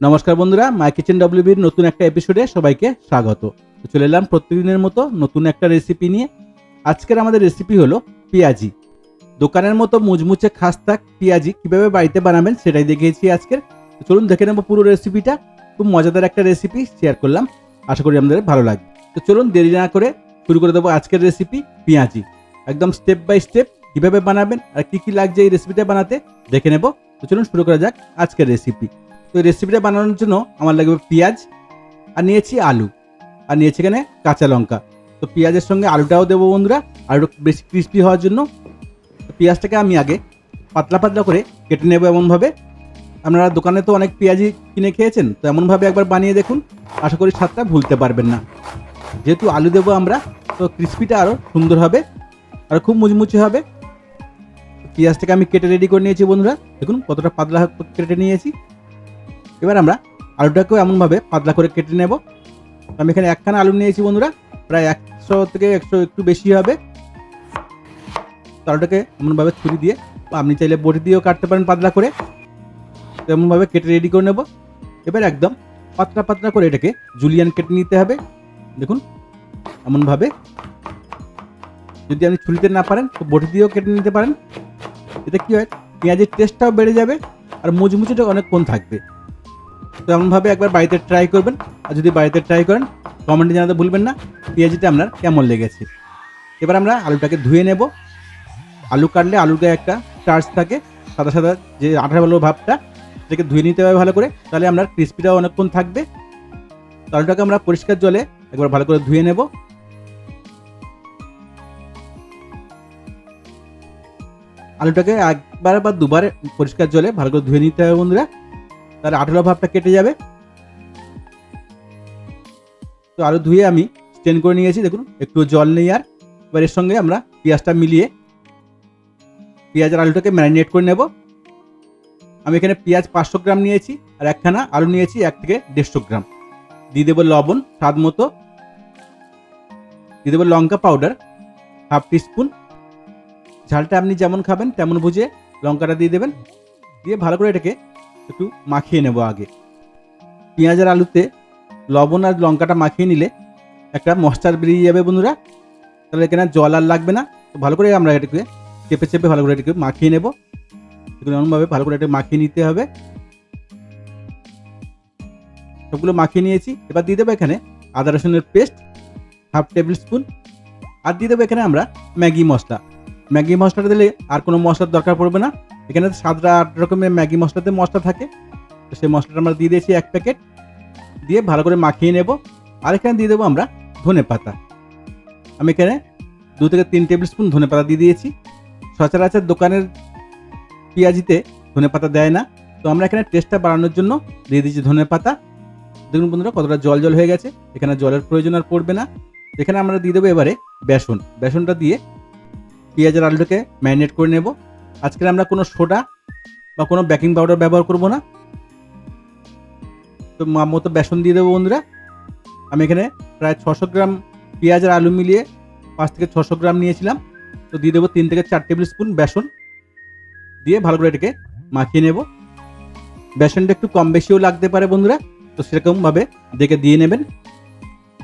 নমস্কার বন্ধুরা মাই কিচেন ডব্লিউবির নতুন একটা এপিসোডে সবাইকে স্বাগত। চলে এলাম প্রতিদিনের মতো নতুন একটা রেসিপি নিয়ে। আজকের আমাদের রেসিপি হলো পেঁয়াজি। দোকানের মতো মুচমুচে খাস্তা পেঁয়াজি কীভাবে বাড়িতে বানাবেন সেটাই দেখিয়েছি আজকের। চলুন দেখে নেব পুরো রেসিপিটা খুব মজাদার একটা রেসিপি শেয়ার করলাম। আশা করি আমাদের ভালো লাগবে। তো চলুন দেরি না করে শুরু করে দেবো আজকের রেসিপি পেঁয়াজি। একদম স্টেপ বাই স্টেপ কীভাবে বানাবেন আর কী কী লাগছে এই রেসিপিটা বানাতে দেখে নেব। তো চলুন শুরু করা যাক আজকের রেসিপি তো রেসিপিটা বানানোর জন্য আমার লাগবে পেঁয়াজ আর নিয়েছি আলু। আর নিয়েছি এখানে কাঁচা লঙ্কা। তো পেঁয়াজের সঙ্গে আলুটাও দেবো বন্ধুরা। আলু বেশি ক্রিস্পি হওয়ার জন্য পেঁয়াজটাকে আমি আগে পাতলা পাতলা করে কেটে নেব এমনভাবে। আপনারা দোকানে তো অনেক পেঁয়াজি কিনে খেয়েছেন, তো এমনভাবে একবার বানিয়ে দেখুন। আশা করি স্বাদটা ভুলতে পারবেন না। যেহেতু আলু দেবো আমরা, তো ক্রিস্পিটা আরও সুন্দর হবে, আর খুব মুচমুচে হবে। পেঁয়াজটাকে আমি কেটে রেডি করে নিয়েছি বন্ধুরা। দেখুন কতটা পাতলা কেটে নিয়েছি। এবার আমরা আলুটাকেও এমনভাবে পাতলা করে কেটে নেব। আমি এখানে একখানা আলু নিয়েছি বন্ধুরা, প্রায় একশো থেকে একশো একটু বেশি হবে। আলুটাকে এমনভাবে ছুরি দিয়ে আপনি চাইলে বটি দিয়েও কাটতে পারেন পাতলা করে। তো এমনভাবে কেটে রেডি করে নেব। এবার একদম পাতলা পাতলা করে এটাকে জুলিয়ান কেটে নিতে হবে। দেখুন, এমনভাবে। যদি আপনি ছুরিতে না পারেন, তো বটি দিয়েও কেটে নিতে পারেন। এতে কী হয়? পেঁয়াজের টেস্টটাও বেড়ে যাবে, আর মুচমুচেটা অনেকক্ষণ থাকবে। তো এমনভাবে একবার বাড়িতে ট্রাই করবেন। আর যদি বাড়িতে ট্রাই করেন কমেন্টে জানাতে ভুলবেন না। পেঁয়াজিটা আপনার কেমন লেগেছে? এবার আমরা আলুটাকে ধুয়ে নেব। আলু কাটলে আলুর গায়ে একটা চার্জ থাকে। সাদা সাদা যে আঠার ভালো ভাবটা, সেটাকে ধুয়ে নিতে হবে ভালো করে। তাহলে আপনার ক্রিস্পিটাও অনেকক্ষণ থাকবে। আলুটাকে আমরা পরিষ্কার জলে একবার ভালো করে ধুয়ে নেব। আলুটাকে একবার বা দুবার পরিষ্কার জলে ভালো করে ধুয়ে নিতে হবে বন্ধুরা। তাহলে আঠালো ভাবটা কেটে যাবে। তো আলু ধুয়ে আমি স্টেন করে নিয়েছি, দেখুন, একটু জল নেই আর। এবার এর সঙ্গে আমরা পেঁয়াজটা মিলিয়ে পেঁয়াজ আর আলুটাকে ম্যারিনেট করে নেব। আমি এখানে পেঁয়াজ পাঁচশো গ্রাম নিয়েছি আর একখানা আলু নিয়েছি, এক থেকে দেড়শো গ্রাম। দিয়ে দেবো লবণ, স্বাদ মতো। দিয়ে দেবো লঙ্কা পাউডার হাফ টিস্পুন ঝালটা আপনি যেমন খাবেন, তেমন বুঝে লঙ্কাটা দিয়ে দেবেন। দিয়ে ভালো করে এটাকে একটু মাখিয়ে নেব আগে। পেঁয়াজ আর আলুতে লবণ আর লঙ্কাটা মাখিয়ে নিলে একটা মশচার বেরিয়ে যাবে বন্ধুরা। তাহলে এখানে জল আর লাগবে না। তো ভালো করে আমরা এটাকে চেপে চেপে ভালো করে এটাকে মাখিয়ে নেব। এগুলো এমনভাবে ভালো করে এটা মাখিয়ে নিতে হবে। সবগুলো মাখিয়ে নিয়েছি। এবার দিয়ে দেবো এখানে আদা রসুনের পেস্ট, হাফ টেবিল স্পুন। আর দিয়ে দেবো এখানে আমরা ম্যাগি মশলা। ম্যাগি মশলাটা দিলে আর কোনো মশলার দরকার পড়বে না। এখানে সাতটা আট রকমের ম্যাগি মশলাতে মশলা থাকে। তো সেই মশলাটা আমরা দিয়ে দিয়েছি এক প্যাকেট। দিয়ে ভালো করে মাখিয়ে নেব। আর এখানে দিয়ে দেবো আমরা ধনে পাতা। আমি এখানে দু থেকে তিন টেবিল স্পুন ধনে পাতা দিয়ে দিয়েছি। সচরাচর দোকানের পেঁয়াজিতে ধনে পাতা দেয় না। তো আমরা এখানে টেস্টটা বাড়ানোর জন্য দিয়ে দিয়েছি ধনে পাতা। দেখুন বন্ধুরা, কতটা জল জল হয়ে গেছে। এখানে জলের প্রয়োজন আর পড়বে না। এখানে আমরা দিয়ে দেবো এবারে বেসন। বেসনটা দিয়ে পেঁয়াজের আলুটাকে ম্যারিনেট করে নেব। আজকে আমরা কোনো সোডা বা কোনো বেকিং পাউডার ব্যবহার করব না। তো মতো বেসন দিয়ে দেবো বন্ধুরা। আমি এখানে প্রায় ছশো গ্রাম পেঁয়াজ আর আলু মিলিয়ে পাঁচ থেকে ছশো গ্রাম নিয়েছিলাম। তো দিয়ে দেবো তিন থেকে চার টেবিল স্পুন বেসন। দিয়ে ভালো করে এটাকে মাখিয়ে নেব। বেসনটা একটু কম বেশিও লাগতে পারে বন্ধুরা। তো সেরকমভাবে দেখে দিয়ে নেবেন।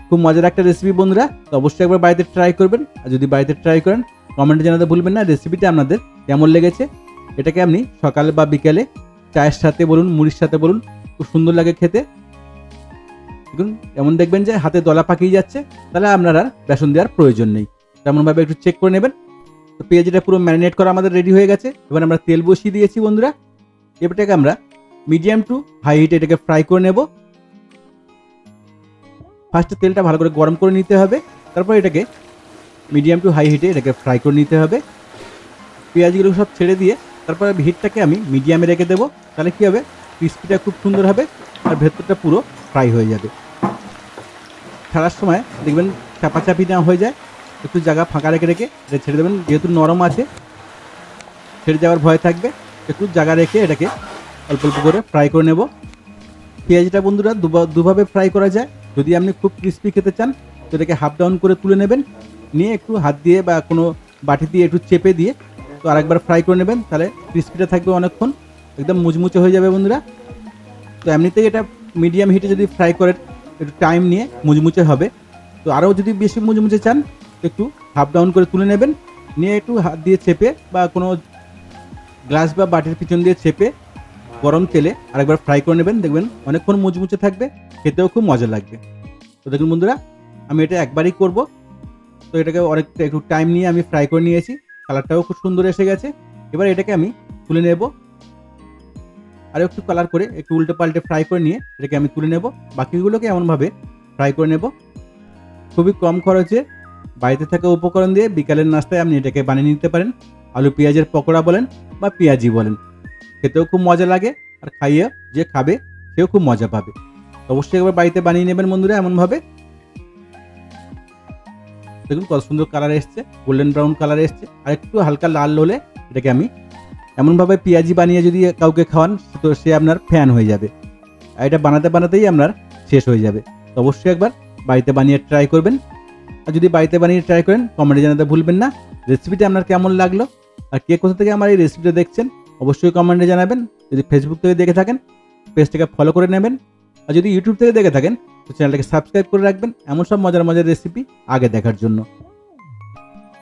খুব মজার একটা রেসিপি বন্ধুরা। তো অবশ্যই একবার বাড়িতে ট্রাই করবেন। আর যদি বাড়িতে ট্রাই করেন কমেন্টে জানাতে ভুলবেন না। রেসিপিটা আপনাদের কেমন লেগেছে? এটাকে আপনি সকালে বা বিকেলে চায়ের সাথে বলুন, মুড়ির সাথে বলুন, খুব সুন্দর লাগে খেতে। দেখুন, এমন দেখবেন যে হাতে দলা পাকিয়ে যাচ্ছে, তাহলে আপনার আর বেসন দেওয়ার প্রয়োজন নেই। তেমনভাবে একটু চেক করে নেবেন। তো পেঁয়াজিটা পুরো ম্যারিনেট করা আমাদের রেডি হয়ে গেছে। এবার আমরা তেল বসিয়ে দিয়েছি বন্ধুরা। এবারটাকে আমরা মিডিয়াম টু হাই হিটে এটাকে ফ্রাই করে নেব। ফার্স্টে তেলটা ভালো করে গরম করে নিতে হবে। তারপর এটাকে মিডিয়াম টু হাই হিটে এটাকে ফ্রাই করে নিতে হবে। পেঁয়াজগুলো সব ছেড়ে দিয়ে তারপরে হিটটাকে আমি মিডিয়ামে রেখে দেবো। তাহলে কী হবে? ক্রিস্পিটা খুব সুন্দর হবে আর ভেতরটা পুরো ফ্রাই হয়ে যাবে। ছাড়ার সময় দেখবেন চাপাচাপি না হয়ে যায়। একটু জায়গা ফাঁকা রেখে রেখে এটা ছেড়ে দেবেন। যেহেতু নরম আছে, ছেড়ে যাওয়ার ভয় থাকবে। একটু জায়গা রেখে এটাকে অল্প অল্প করে ফ্রাই করে নেব। পেঁয়াজটা বন্ধুরা দুভাবে ফ্রাই করা যায়। যদি আপনি খুব ক্রিস্পি খেতে চান, তো এটাকে হাফ ডাউন করে তুলে নেবেন। নিয়ে একটু হাত দিয়ে বা কোনো বাটি দিয়ে একটু চেপে দিয়ে তো আরেকবার ফ্রাই করে নেবেন, তাহলে ক্রিস্পিটা থাকবে অনেকক্ষণ, একদম মুচমুচে হয়ে যাবে বন্ধুরা। তো এমনিতেই এটা মিডিয়াম হিটে যদি ফ্রাই করেন, একটু টাইম নিয়ে মুচমুচে হবে। তো আরও যদি বেশি মুচমুচে চান একটু হাফ ডাউন করে তুলে নেবেন। নিয়ে একটু হাত দিয়ে চেপে বা কোনো গ্লাস বা বাটির পিছন দিয়ে চেপে গরম তেলে আরেকবার ফ্রাই করে নেবেন। দেখবেন অনেকক্ষণ মুচমুচে থাকবে, খেতেও খুব মজা লাগবে। তো দেখুন বন্ধুরা, আমি এটা একবারই করব। তো এটাকে অনেকটা একটু টাইম নিয়ে আমি ফ্রাই করে নিয়েছি। কালারটাও খুব সুন্দর এসে গেছে। এবার এটাকে আমি তুলে নেব। আর একটু কালার করে, একটু উল্টে পাল্টে ফ্রাই করে নিয়ে এটাকে আমি তুলে নেব। বাকিগুলোকে এমনভাবে ফ্রাই করে নেব। খুবই কম খরচে বাড়িতে থাকা উপকরণ দিয়ে বিকালের নাস্তায় আপনি এটাকে বানিয়ে নিতে পারেন। আলু পেঁয়াজের পকোড়া বলেন বা পেঁয়াজি বলেন। খেতেও খুব মজা লাগে আর খাইয়ে যে খাবে সেও খুব মজা পাবে। অবশ্যই একবার বাড়িতে বানিয়ে নেবেন বন্ধুরা এমনভাবে। দেখুন কত সুন্দর কালার এসছে গোল্ডেন ব্রাউন কালার এসছে, আর একটু হালকা লাল হলে এটাকে আমি এমনভাবে পেঁয়াজি বানিয়ে যদি কাউকে খাওয়ান, তো সে আপনার ফ্যান হয়ে যাবে। আর এটা বানাতে বানাতেই আপনার শেষ হয়ে যাবে। তো অবশ্যই একবার বাড়িতে বানিয়ে ট্রাই করবেন। আর যদি বাড়িতে বানিয়ে ট্রাই করেন কমেন্টে জানাতে ভুলবেন না। রেসিপিটা আপনার কেমন লাগল? আর কে কোথা থেকে আমার এই রেসিপিটা দেখছেন, অবশ্যই কমেন্টে জানাবেন। যদি ফেসবুক থেকে দেখে থাকেন পেজটাকে ফলো করে নেবেন। আর যদি ইউটিউব থেকে দেখে থাকেন, তো চ্যানেলটাকে সাবস্ক্রাইব করে রাখবেন। এমন সব মজার মজার রেসিপি আগে দেখার জন্য।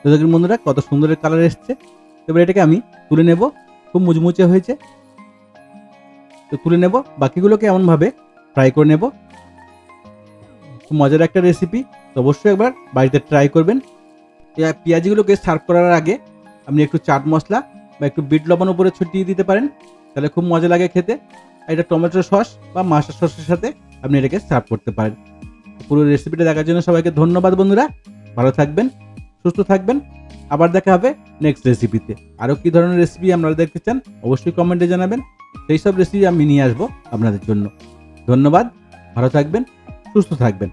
দেখুন বন্ধুরা, কত সুন্দরের কালার এসছে। এবার এটাকে আমি তুলে নেব। খুব মুচমুচে হয়েছে। তো তুলে নেব। বাকিগুলোকে এমনভাবে ফ্রাই করে নেব। খুব মজার একটা রেসিপি তো অবশ্যই একবার বাড়িতে ট্রাই করবেন। পেঁয়াজিগুলোকে সার্ভ করার আগে আপনি একটু চাট মশলা বা একটু বিট লবণ উপরে ছড়িয়ে দিতে পারেন। তাহলে খুব মজা লাগে খেতে। এটা টমেটো সস বা মাস্টার সসের সাথে আপনি এটাকে সার্ভ করতে পারেন। পুরো রেসিপিটা দেখার জন্য সবাইকে ধন্যবাদ, বন্ধুরা। ভালো থাকবেন, সুস্থ থাকবেন। আবার দেখা হবে নেক্সট রেসিপিতে আরও কী ধরনের রেসিপি আপনারা দেখতে চান, অবশ্যই কমেন্টে জানাবেন। সেই সব রেসিপি আমি নিয়ে আসব আপনাদের জন্য। ধন্যবাদ, ভালো থাকবেন, সুস্থ থাকবেন।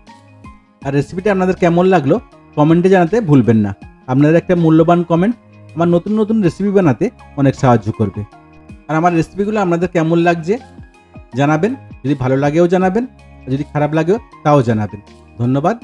আর রেসিপিটা আপনাদের কেমন লাগল কমেন্টে জানাতে ভুলবেন না। আপনাদের একটা মূল্যবান কমেন্ট আমার নতুন নতুন রেসিপি বানাতে অনেক সাহায্য করবে। আর আমার রেসিপিগুলো আপনাদের কেমন লাগছে জানাবেন। যদি ভালো লাগেও জানাবেন যদি খারাপ লাগেও তাও জানাবেন। ধন্যবাদ।